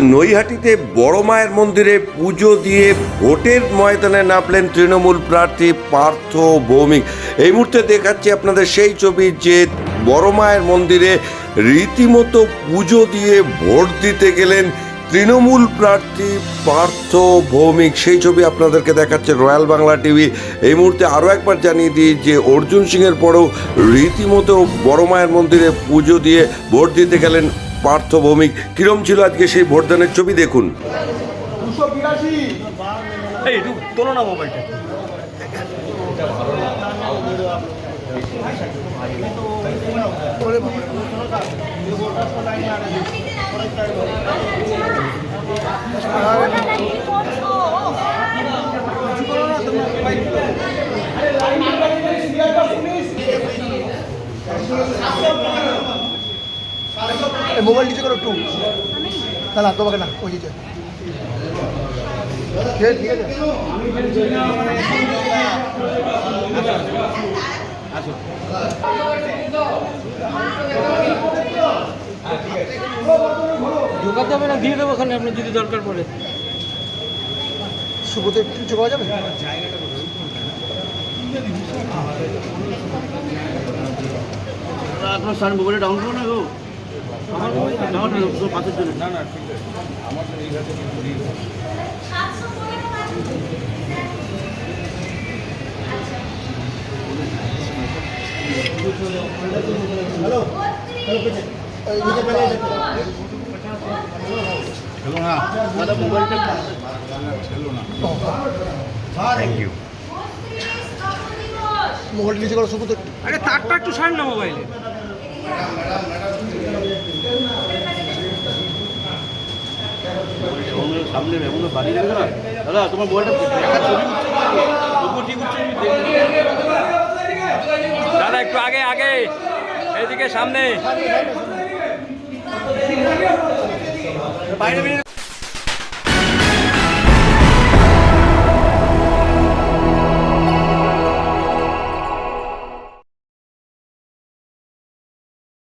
নৈহাটিতে বড় মায়ের মন্দিরে পুজো দিয়ে ভোটের ময়দানে নামলেন তৃণমূল প্রার্থী পার্থ ভৌমিক। এই মুহূর্তে দেখাচ্ছি আপনাদের সেই ছবি যে বড় মায়ের মন্দিরে রীতিমতো পুজো দিয়ে ভোট দিতে গেলেন তৃণমূল প্রার্থী পার্থ ভৌমিক। সেই ছবি আপনাদেরকে দেখাচ্ছে রয়্যাল বাংলা টিভি। এই মুহূর্তে আরও একবার জানিয়ে দিই যে অর্জুন সিংয়ের পরেও রীতিমতো বড় মায়ের মন্দিরে পুজো দিয়ে ভোট দিতে গেলেন পার্থ ভৌমিক কিরম ছিল আজকে সেই ভোটদানের ছবি দেখুন এই একটু তোলো না মোবাইলটা মোবাইল নিচে করো একটু। না না তোমাকে না ওই নিচে ঠিক আছে, ঢোকাতে হবে না দিয়ে দেবো ওখানে আপনার যদি দরকার পড়ে। শুভতে একটু নিচে পাওয়া যাবে? আপনার সার মোবাইলে ডাউন করো না গো। মোবাইল না মোবাইলটা মোবাইল নিচে করো শুভতে আরে তারটা একটু সার না মোবাইলে সামনে এমন বাড়ি যাবে না দাদা, তোমার মোবাইলটা দেখা। ছবি। দাদা, একটু আগে আগে। এদিকে সামনে। বাইরে